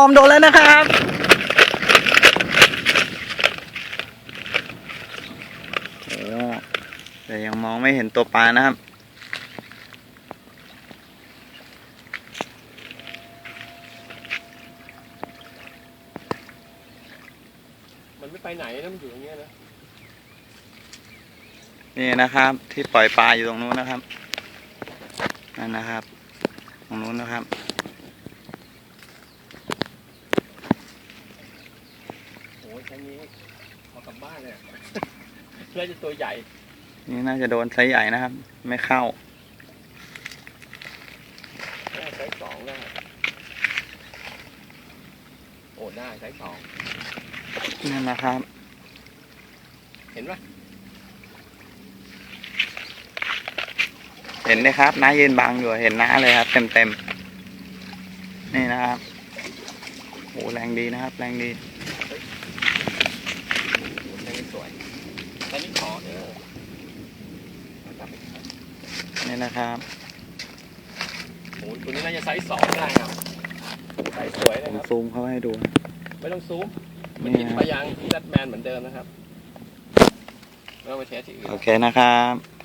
อมโดนแล้วนะครับโอ้แต่ยังมองไม่เห็นตัวปลานะครับ มันไม่ไปไหนนะมันอยู่อย่างเงี้ยนะ นี่นะครับ ที่ปล่อยปลาอยู่ตรงนู้นนะครับ นั่นนะครับ ตรงนู้นนะครับ โอ้ย แค่นี้พอกลับบ้านเนี่ยเพื่อจะตัวใหญ่ นี่น่าจะโดนไซส์ใหญ่นะครับ ไม่เข้าแค่ไซส์สองได้โอ้ได้ไซส์สองนั่นนะครับ เห็นปะเห็นไหมครับ น้ายืนบังอยู่ เห็นน้าเลยครับ เต็มเต็มๆนี่นะครับโอ้แรงดีนะครับ แรงดี โอ้ยยังสวยต อนนี้ขอเออจับไปนี่นะครับโอ้ยตัวนี้น่าจะไซส์สองได้ครับไซส์สวยผนะมครับ ซูมเข้าให้ดู ไม่ต้องซูมมันนี่กินนะคปรับลายางที่รัดแมนเหมือนเดิมนะครับไม่ต้องไปเทสที่อื่น โอเคนะครับ